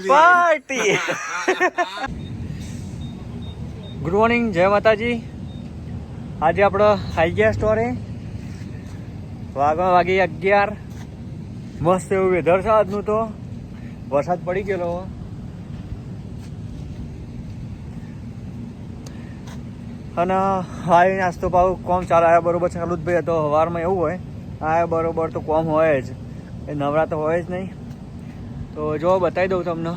Party. Good morning જય માતાજી. આજે આપણો આવી ગયા સ્ટોરે વાગવા વાગી અગિયાર. મસ્ત એવું વેધર છે આજનું તો. વરસાદ પડી ગયેલો. અને હાઈ નાસ્તો પાવ કોમ ચાલે. આવ્યા બરોબર ચાલુ જ ભાઈ તો સવારમાં એવું હોય. આવ્યા બરોબર તો કોમ હોય જ. એ નવરા તો હોય જ નહીં. તો જો બતાવી દઉં તમને.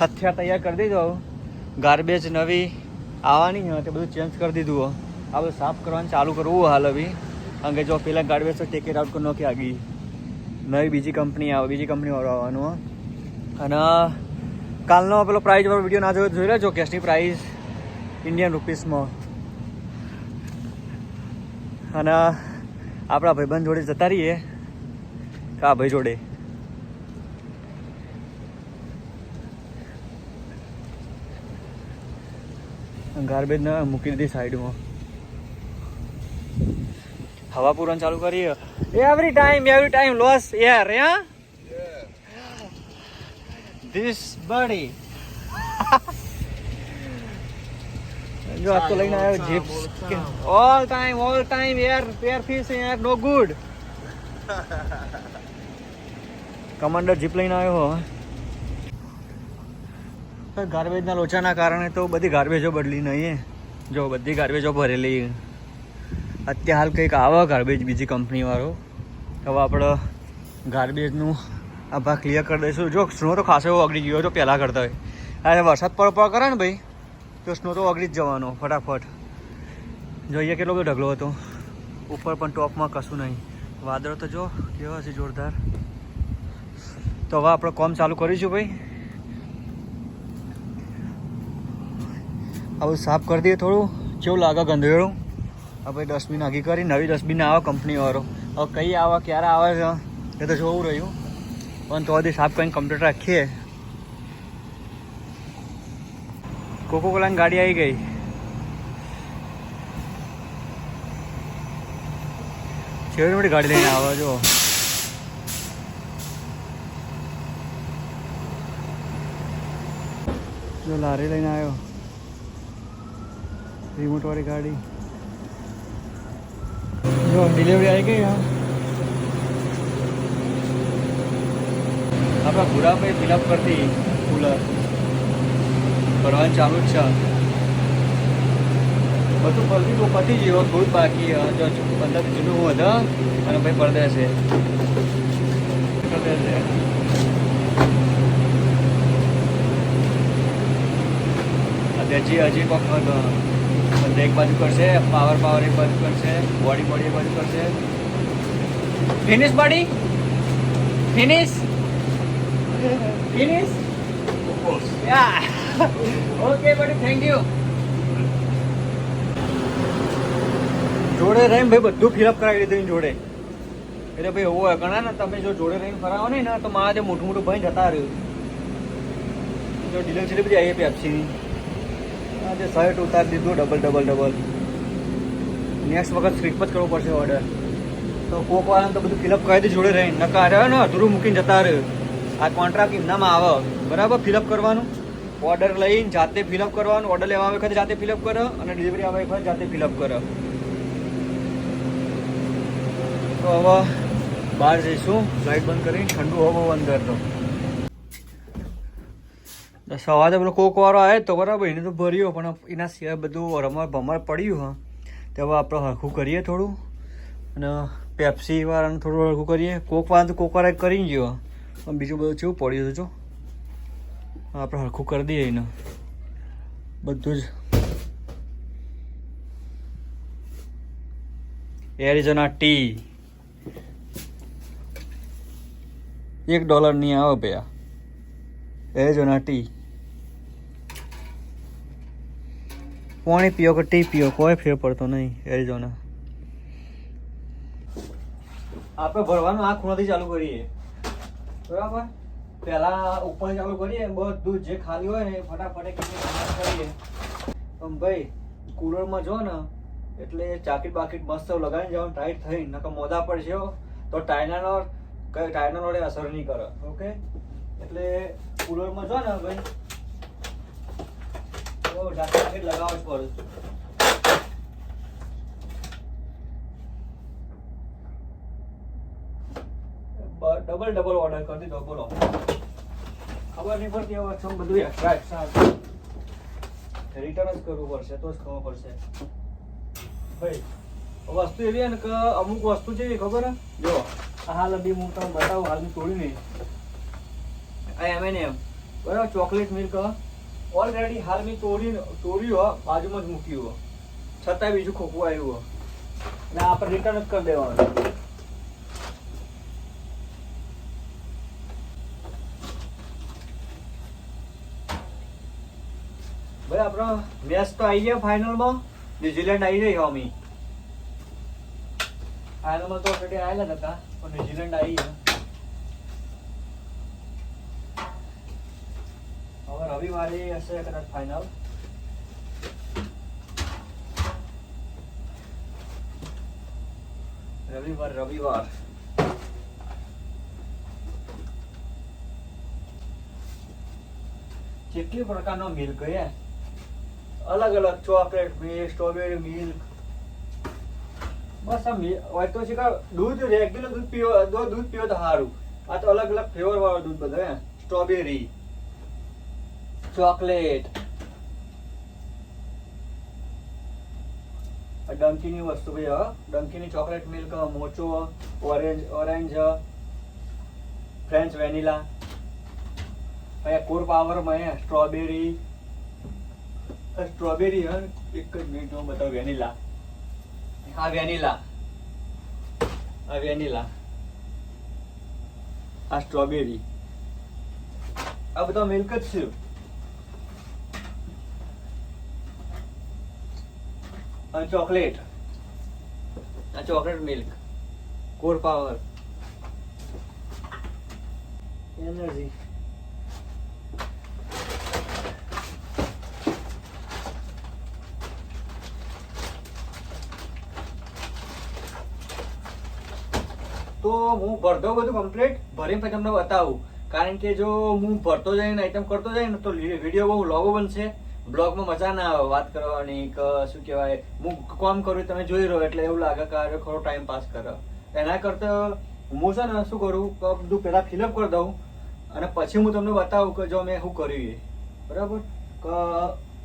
હથિયાર તૈયાર કરી દીધો. ગાર્બેજ નવી આવવાની હોય તે બધું ચેન્જ કરી દીધું હો. આ બધું સાફ કરવાનું ચાલુ કરવું હાલ હવે. કારણ કે જો પેલા ગાર્બેજ તો ટેકેટ આઉટ કરી નાખી આગી. નવી બીજી કંપની આવે, બીજી કંપનીવાળો આવવાનું અને કાલનો પેલો પ્રાઇઝ વાળો વીડિયો ના જોયો જોઈ લેજો કેશની પ્રાઇઝ ઇન્ડિયન રૂપીસમાં અને આપણા ભાઈબંધ જોડે જતા રહીએ. કા ભાઈ જોડે? ગાર્બેજ ને મૂકી દીધી સાઈડમાં. હવા પૂરણ ચાલુ કરીએ. Every time every time loss air હે? ધીસ બડી જો આ તો લઈને આવ્યો jeep all time all time air air fish air no good commander jeep લઈને આવ્યો હવે ગાર્બેજના લોચાના કારણે તો બધી ગાર્બેજો બદલી નહીં જો બધી ગાર્બેજો ભરેલી. અત્યારે હાલ કંઈક આવે ગાર્બેજ બીજી કંપનીવાળો. હવે આપણે ગાર્બેજનું આ ભાગ ક્લિયર કરી દઈશું. જો સ્નો તો ખાસો એવો ઓગળી ગયો તો પહેલાં કરતા હોય. અરે વરસાદ પડ પડ કરે ને ભાઈ, તો સ્નો તો ઓગળી જ જવાનો, ફટાફટ. જોઈએ કેટલો બધો ઢગલો હતો. ઉપર પણ ટોપમાં કશું નહીં. વાદળો તો જો કેવા છે જોરદાર. તો હવે આપણે કોમ ચાલુ કરીશું ભાઈ. બધું સાફ કરી દઈએ થોડું. કેવું લાગે ગંધેડું? હવે ડસ્ટબિન હગી કરી, નવી ડસ્ટબિન આવે કંપનીવાળો. હવે કઈ આવે, ક્યારે આવે છે? એ તો જોવું રહ્યું. પણ તો બધી સાફ કરીને કમ્પ્લીટ રાખીએ. કોકો કોલાની ગાડી આવી ગઈ. છેવડી મોટી ગાડી લઈને આવે જો જો લારી લઈને આવ્યો. રિમોટ વાળી ગાડી. જો ડિલિવરી આવી ગઈ હા. આપણા ભૂરાભાઈ ફિલઅપ કરતી કુલર ભરવાનું ચાલુ જ છે. બધું ફરતી બહુ પતી ગયું થોડું બાકી જો પંદર જૂનું વધા અને ભાઈ પડદે છે પડદે છે હજી હજી કોક બંધ એક બાજુ કરશે પાવર પાવર એક બાજુ કરશે બોડી બોડી એક બાજુ કરશે. Finish body finish finish yeah okay buddy thank you જોડે રહીને ભાઈ બધું ફિલઅપ કરાવી દીધું જોડે. એટલે ભાઈ એવું હોય ઘણા ને તમે જો જોડે રહીને ફરાવો ને તો મારા જે મોટું મોટું ભાઈ જતા રહ્યું. જો ડિલિવરી છેલ્લી બધી આવી પેપ્સીની આજે શર્ટ ઉતારી દીધું ડબલ ડબલ ડબલ નેક્સ્ટ વખત સ્લીપ જ કરવો પડશે ઓર્ડર તો કોક વાળા તો બધું ફિલઅપ કરી જોડે રહીને. નકા રહ્યો ને, અધૂરું મૂકીને જતા રહ્યો આ કોન્ટ્રાક્ટ એમનામાં આવે. બરાબર? ફિલઅપ કરવાનું. ઓર્ડર લઈને જાતે ફિલઅપ કરવાનું. ઓર્ડર લેવા આવે વખતે જાતે ફિલઅપ કરો અને ડિલિવરી આવે વખતે જાતે ફિલઅપ કરો. તો હવે બહાર જઈશું. લાઇટ બંધ કરીને ઠંડુ હવા અંદર તો. સવારે પેલો કોક વાળો આવે તો બરાબર, એને તો ભર્યો, પણ એના સિવાય બધું રમર ભમર પડ્યું, હા. તો હવે આપણે હરખું કરીએ થોડું. અને પેપ્સી વાળાને થોડું હરખું કરીએ. કોક વાળા તો કોક વાળા કરી ગયો પણ બીજું બધું કેવું પડ્યું હતું, જો. આપણે હરખું કરી દઈએ એને. બધું જ. એરિઝોના ટી એક ડોલરની આવે ભૈયા. એરિઝોના ટી પાણી પીઓ કે ટી પીઓ, કોઈ ફેર પડતો નહીં, એરિઝોના. આપણે ભરવાનું આ ખૂણાથી ચાલુ કરીએ. બરાબર? પહેલા ઉપર ચાલુ કરીએ, બધું જે ખાલી હોય ને ફટાફટ કરીએ. પણ ભાઈ, કુલરમાં જો ને, એટલે ચાકીટ બાકીટ મસ્ત લગાવીને જવાનું, ટાઈટ થઈ, નકર મોદા પર છે તો ટાયનાનોર વડે અસર નહીં કરે, ઓકે? એટલે કુલરમાં જો ને, ભાઈ તો જાકેટ લગાવવા જ પડે. ડબલ ડબલ ઓર્ડર કરી દીધો બોલો. ખબર નહીં પડતી હવે બધું એક્સ્ટ્રા એક્સ્ટ્રા રિટર્ન જ કરવું પડશે તો જ ખબર પડશે. ભાઈ વસ્તુ એવી ને કે અમુક વસ્તુ છે ખબર? જો આ હાલ અભી હું તમને બતાવું હાલ તોડી નહીં. આ એમ એન એમ બરાબર ચોકલેટ મિલ્ક ઓલરેડી હાલ મેં તોડી તોડ્યું હો, બાજુમાં જ મૂક્યું હો. છતાં બીજું ખોખું આવ્યું હો. અને આપણે રિટર્ન જ કરી દેવાનું. ભાઈ, આપણો મેચ તો આવી ગયા ફાઇનલમાં ન્યુઝીલેન્ડ આવી રહી હોમી. ફાઇનલમાં તો ઓલરેડી આવેલા હતા, પણ ન્યુઝીલેન્ડ આવી ગયા. રવિવારે હશે કદાચ ફાઇનલ રવિવાર રવિવાર. કેટલી પ્રકારનો મિલ્ક હે? અલગ અલગ ચોકલેટ મિલ્ક સ્ટ્રોબેરી મિલ્ક બસ આ હોય તો છે કે દૂધ રેગ્યુલર દૂધ પીવો દૂધ પીવો તો સારું. આ તો અલગ અલગ ફ્લેવર વાળો દૂધ બધો હે. Strawberry chocolate. ડંકીની વસ્તુ ભાઈ, હા. ડંકીની chocolate milk, mocha, orange orange, French vanilla. અહીંયા કોર પાવરમાં અહીંયા સ્ટ્રોબેરી. સ્ટ્રોબેરી, હા, એક જ મિનિટ હું બતાવું, વેનીલા. હા વેનીલા. આ વેનીલા. આ સ્ટ્રોબેરી. આ બધા મિલ્ક જ છે. અને ચોકલેટ. આ chocolate milk. Core power energy તો હું ભરતો બધું કમ્પ્લીટ ભરીને પછી તમને બતાવું. કારણ કે જો હું ભરતો જઈને આઈટમ કરતો જઈને તો વીડિયો બહુ લોગો બનશે. બ્લોગમાં મજા ના આવે વાત કરવાની કે શું કહેવાય, હું કોમ કરું તમે જોઈ રહ્યો એટલે એવું લાગે કે અરે ખરો ટાઈમ પાસ કરો. એના કરતા હું છે ને શું કરું કે બધું પહેલાં ફિલઅપ કરી દઉં અને પછી હું તમને બતાવું કે જો મેં શું કર્યું એ. બરાબર? કે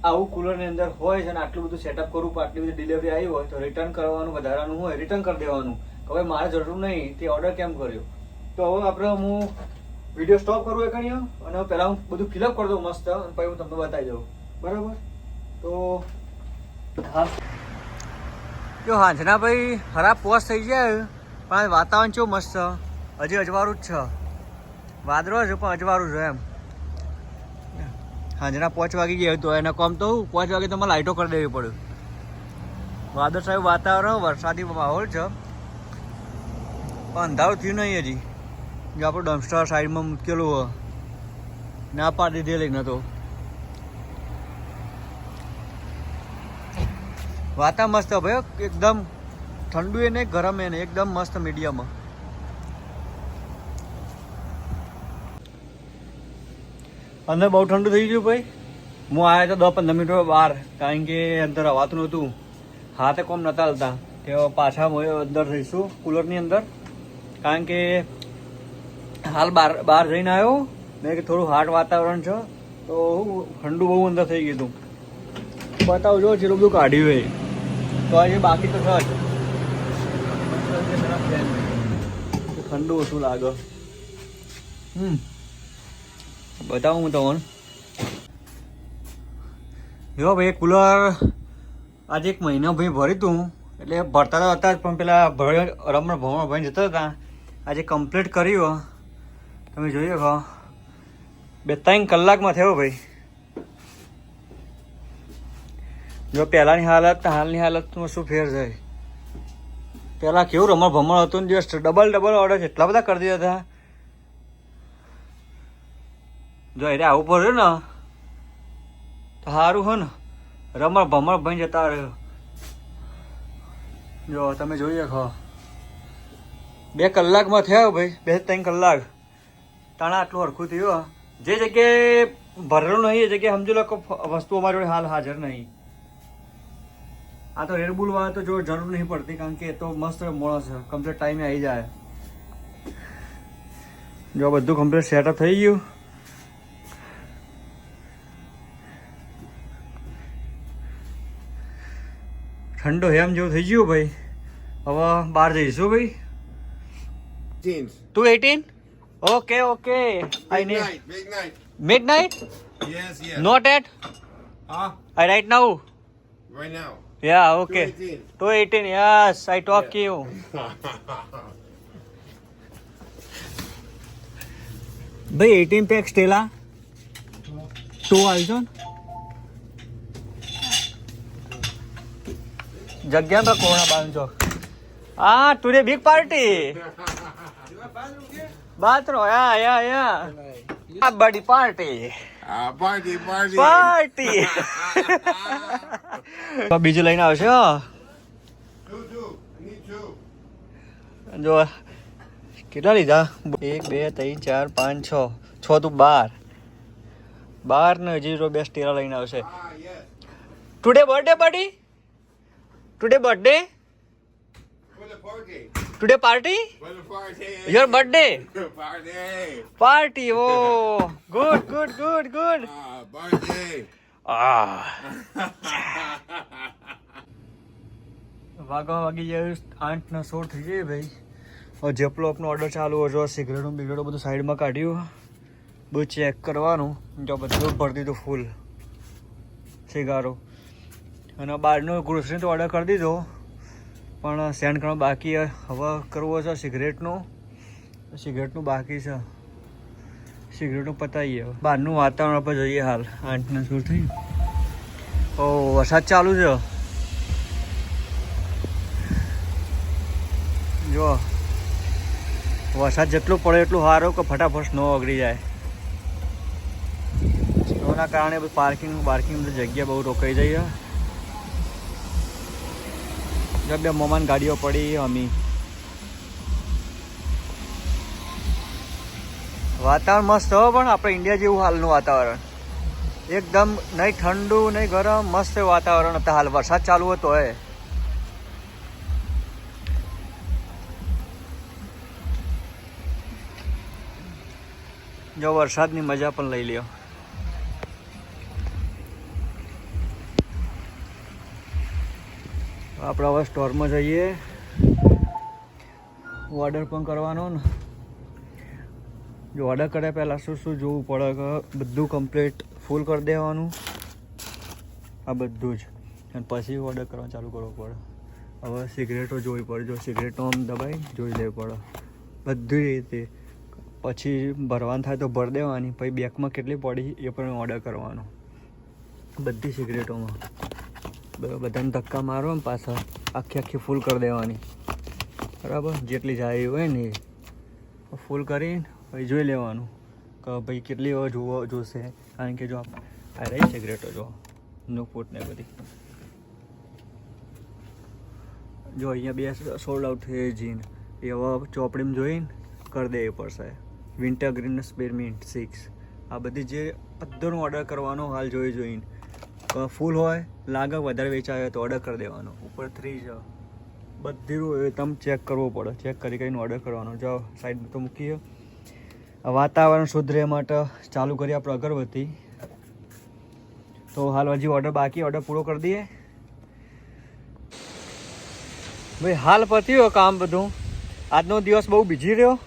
આવું કુલરની અંદર હોય છે અને આટલું બધું સેટઅપ કરું આટલી બધી ડિલિવરી આવી હોય તો રિટર્ન કરવાનું, વધારાનું હોય રિટર્ન કરી દેવાનું. કે હવે મારે જરૂર નહીં, તે ઓર્ડર કેમ કર્યો? તો હવે આપણે હું વીડિયો સ્ટોપ કરવું એ કરીએ અને પહેલાં હું બધું ફિલઅપ કરી દઉં મસ્ત પછી હું તમને બતાવી દઉં. બરાબર? તો જો હાંજના ભાઈ ખરાબ પોસ થઈ જાય, પણ વાતાવરણ કેવું મસ્ત હજી અજવાળું જ છે. વાદળો છે, પણ અજવાળું છે એમ. હાંજના પાંચ વાગી ગયા તો એને કોમ તો પાંચ વાગે તમારે લાઇટો કરી દેવી પડે. વાદળ સાહેબ વાતાવરણ, વરસાદી માહોલ છે. પણ અંધારું થયું નહીં હજી. જો આપણું ડમ્પસ્ટર સાઈડમાં મૂકેલું ના પાડી દીધેલી નતો વાતા મસ્ત ભાઈ એકદમ ઠંડુ એ નહીં, ગરમ એ નહીં, એકદમ મસ્ત મીડિયમ અંદર બહુ ઠંડુ થઈ ગયું ભાઈ. હું આવ્યા તો દસ પંદર મિનિટ બહાર, કારણ કે અંદર હવાતું નહોતું. હાથે કોમ નતા હાલતા. કે પાછા અંદર રહીશું, કુલરની અંદર. કારણ કે હાલ બહાર બહાર જઈને આવ્યો મેં કે થોડું હાર્ડ વાતાવરણ છે. તો ઠંડુ બહુ અંદર થઈ ગયું હતું. બતાવજો જેટલું બધું કાઢ્યું હોય. તો આજે બાકી તો છે ઠંડુ ઓછું લાગે. હમ. બતાવું હું તમને. જો ભાઈ કુલર આજે એક મહિનો ભાઈ ભર્યું તું એટલે ભરતા તો હતા જ પણ પેલા ભર્યો રમણ ભમણ ભાઈ જતા હતા. આજે કમ્પ્લીટ કર્યું તમે જોઈ શકો. બે ત્રણ કલાકમાં થયો ભાઈ. જો પહેલાંની હાલત ને હાલની હાલતમાં શું ફેર થાય પહેલાં કેવું રમણ ભમણ હતું ને જસ્ટ ડબલ ડબલ ઓર્ડર એટલા બધા કરી દીધા હતા. જો એટલે આવું પડ્યું ને, તો સારું હો ને, રમણ ભમણ ભાઈ જતા રહ્યો. જો તમે જોઈ શકો બે કલાકમાં થયા ભાઈ, બે ત્રણ કલાક. તાણા આટલું હરખું થયું જે જગ્યાએ ભરેલું નહીં, એ જગ્યાએ સમજી લો વસ્તુ અમારી જોડે હાલ હાજર નહીં. આ તો રેડબુલ વાળા તો જો જરૂર નહીં પડતી કારણ કે એ તો મસ્ત મોણસ છે. કમ્પ્લીટ ટાઈમે આવી જાય. જો બધું કમ્પ્લીટ સેટઅપ થઈ ગયું. ઠંડો હેમ જેવું થઈ ગયું ભાઈ. હવે બહાર જઈશું ભાઈ. તું eighteen okay okay I Big mid yes. not at? Huh? i right now. Right now. Yeah okay. 218. 218 yes i talk Yeah. you. ભાઈ 18 પેક સ્ટેલા ટુ આવજો જગ્યા પર કોણા બાંધજો આ today big party bathroom yeah yeah yeah આ buddy party party બીજું લઈને આવશે. જો કેટલા લીધા? એક બે ત્રણ ચાર પાંચ છ. છ તું બાર. બાર ને હજી બે સ્ટેરા લઈને આવશે. Today birthday party today birthday. Today party. Your birthday party oh good good good good વાગવા વાગી જાય આઠ ના સોળ થઈ જાય ભાઈ. જેપલો આપનો ઓર્ડર ચાલુ હતો સિગરેટો બિગરેટો બધું સાઈડમાં કાઢ્યું બધું ચેક કરવાનું. જો બધું ભરી દીધું ફૂલ સિગારો. અને બહારનો ગ્રોસરી તો ઓર્ડર કરી દીધો. પણ સેન્ડ કરવા બાકી. હવે કરવો છે, સિગરેટનું. સિગરેટનું બાકી છે. સિગરેટનું પતાવીએ બહારનું વાતાવરણ આપણે જોઈએ હાલ. આઠના શું થઈ ઓ, વરસાદ ચાલુ છે. જો, વરસાદ જેટલું પડે એટલું સારું કે ફટાફટ સ્નો ઓગળી જાય. સ્નોના કારણે પાર્કિંગ પાર્કિંગ બધી જગ્યા બહુ રોકાઈ જાય બે મમાન ગાડીઓ પડી, અમી. વાતાવરણ મસ્ત હો, પણ આપણે ઇન્ડિયા જેવું હાલનું વાતાવરણ. એકદમ નહીં ઠંડુ, નહીં ગરમ, મસ્ત વાતાવરણ હતા હાલ. વરસાદ ચાલુ હતો એ જો વરસાદની મજા પણ લઈ લ્યો. આપણે હવે સ્ટોરમાં જઈએ. ઓર્ડર પણ કરવાનો ને. જો ઓર્ડર કર્યા પહેલાં શું શું જોવું પડે કે બધું કમ્પ્લીટ ફૂલ કરી દેવાનું. આ બધું જ. અને પછી ઓર્ડર કરવાનું ચાલુ કરવો પડે. હવે સિગરેટો જોવી પડે. જો સિગરેટો આમ દબાઈ, જોઈ લેવી પડે. બધી રીતે. પછી ભરવાનું થાય તો ભરી દેવાની. પછી બેગમાં કેટલી પડી એ પણ ઓર્ડર કરવાનો. બધી સિગરેટોમાં બધાને ધક્કા મારો ને પાછળ આખી આખી ફૂલ કરી દેવાની. બરાબર? જેટલી જાય હોય ને એ. ફૂલ કરીને પછી જોઈ લેવાનું કે ભાઈ કેટલી વાર જોવો જોશે. કારણ કે જો આ રહી છે સિગરેટો જો. નુકપુટ ને બધી. જો અહીંયા બે સોલ્ડ આઉટ થઈ જીન. એ હવે ચોપડીમાં જોઈને કરી દેવી પડશે વિન્ટર ગ્રીન સ્પેરમિન્ટ સિક્સ આ બધી જે બધોનો ઓર્ડર કરવાનો હાલ જોઈ જોઈને ફૂલ હોય લાગે વધારે વેચાય તો ઓર્ડર કરી દેવાનો. ઉપર થ્રી છે બધી તમે ચેક કરવું પડે. ચેક કરી કરીને ઓર્ડર કરવાનો. જાઓ સાઈડ તો મૂકીએ. વાતાવરણ સુધરે માટે ચાલુ કરી આપણે અગરબત્તી. તો હાલ હજી ઓર્ડર બાકી. ઓર્ડર પૂરો કરી દઈએ. ભાઈ, હાલ પત્યું કામ બધું. આજનો દિવસ બહુ બીજી રહ્યો.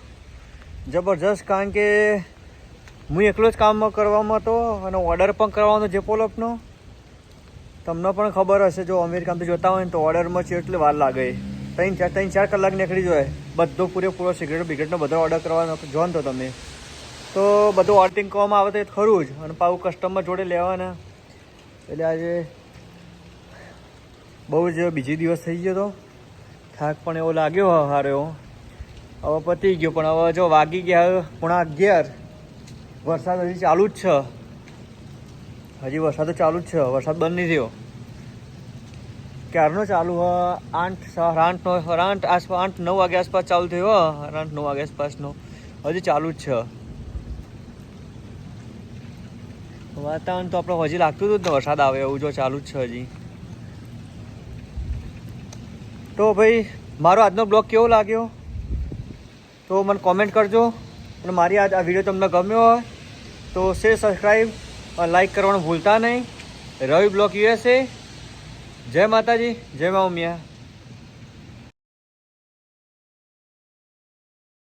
જબરજસ્ત કારણ કે, હું એકલો જ કામ કરવામાં હતો અને ઓર્ડર પણ કરવાનો જે પોલપનો તમને પણ ખબર હશે, જો અમેરિકામાં જોતા હોય ને તો ઓર્ડરમાં છે એટલે વાર લાગે. ત્રણ ચાર ત્રણ ચાર કલાક નીકળી જાય. બધો પૂરેપૂરો સિગરેટ બિગરેટનો બધો ઓર્ડર કરવાનો જો તો તમે. તો બધું ઓર્ડિંગ કરવામાં આવે તો એ ખરું જ. અને પાછું કસ્ટમર જોડે લેવાના. એટલે આજે બહુ જ બીજી દિવસ થઈ ગયો તો. થાક પણ એવો લાગ્યો હારો એવો હવે પતી ગયો, પણ હવે જો વાગી ગયા પોણા અગિયાર. વરસાદ હજી ચાલુ જ છે. હજી વરસાદ તો ચાલુ જ છે, વરસાદ બંધ નહીં થયો. ક્યારનો ચાલુ? હ, આઠ સાડા આઠનો આઠ આસપાસ આઠ નવ વાગે આસપાસ ચાલુ થયો આઠ, નવ વાગે આસપાસનો હજી ચાલુ જ છે. વાતાવરણ તો આપણે હજી લાગતું હતું જ વરસાદ આવે એવું જો ચાલુ જ છે હજી. તો ભાઈ, મારો આજનો બ્લોગ કેવો લાગ્યો? તો મને કોમેન્ટ કરજો. અને મારી આજ આ વીડિયો તમને ગમ્યો હોય, તો શેર સબસ્ક્રાઈબ લાઈક કરવાનું ભૂલતા નહીં રવિ બ્લોક યુએસએ જય માતાજી જય મા ઉમિયા